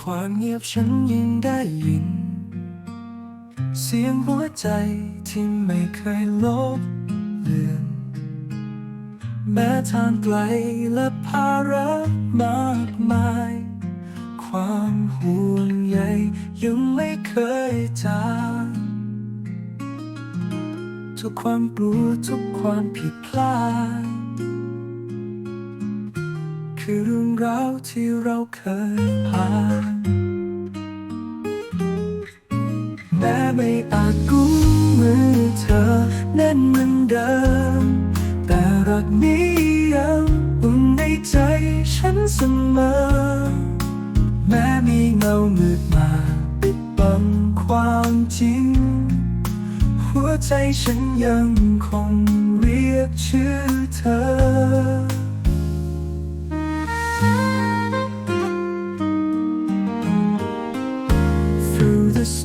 ความเงียบฉันยิ่งได้ยิน เสียงหัวใจที่ไม่เคยลบเลือนแม้ทางไกลและภาระมากมาย ความห่วงใยยังไม่เคยจางทุกความกลัวทุกความผิดพลาด คือเรื่องราวที่เราเคยผ่านแม้ไม่อาจกุ้มมือเธอแน่นเหมือนเดิม แต่รักนี้ยังอุ่นในใจฉันเสมอ แม้มีเงามืดมาปิดบังความจริง หัวใจฉันยังคงเรียกชื่อเธอ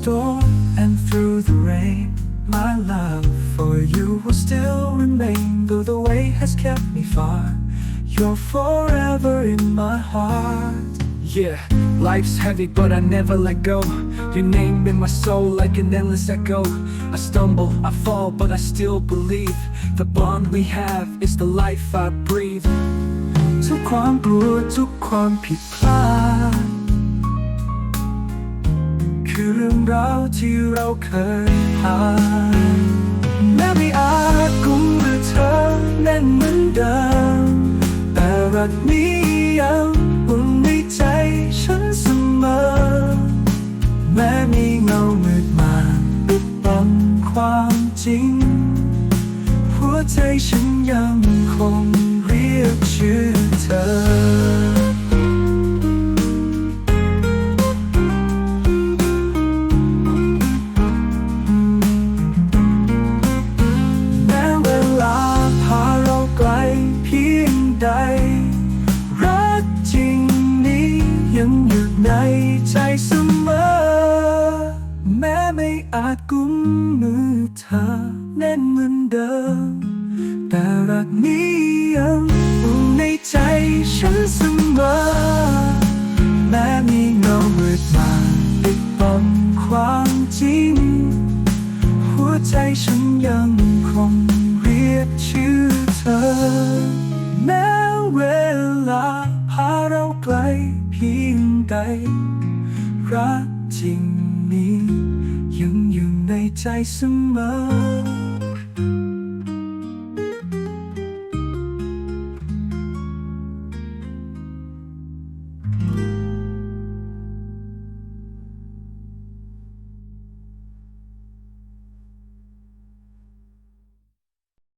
storm and through the rain, my love for you will still remain. Though the way has kept me far, you're forever in my heart. Yeah, life's heavy, but I never let go. Your name in my soul like an endless echo. I stumble, I fall, but I still believe the bond we have is the life I breathe. ทุกความกลัวทุกความผิดพลาด รื่องราวที่เราเคยผ่านแม้ไม่อาจกุมมือเธอแน่นเหมือนเดิมแต่รักนี้ยังอุ่นในใจฉันเสมอ แม้มีเงามืดมาปิดบังความจริง หัวใจฉันยังคงเรียกชื่อเธอ ในใจเสมอ แม้ไม่อาจกุมมือเธอแน่นเหมือนเดิม แต่รักนี้ยังอยู่ในใจฉันเสมอ แม้มีเงามืดมาปิดบังความจริง หัวใจฉันยังคงเรียกชื่อเธอ แม้เวลาพาเราไกล พียงใด รักจริงนี้ ยังอยู่ในใจเสมอ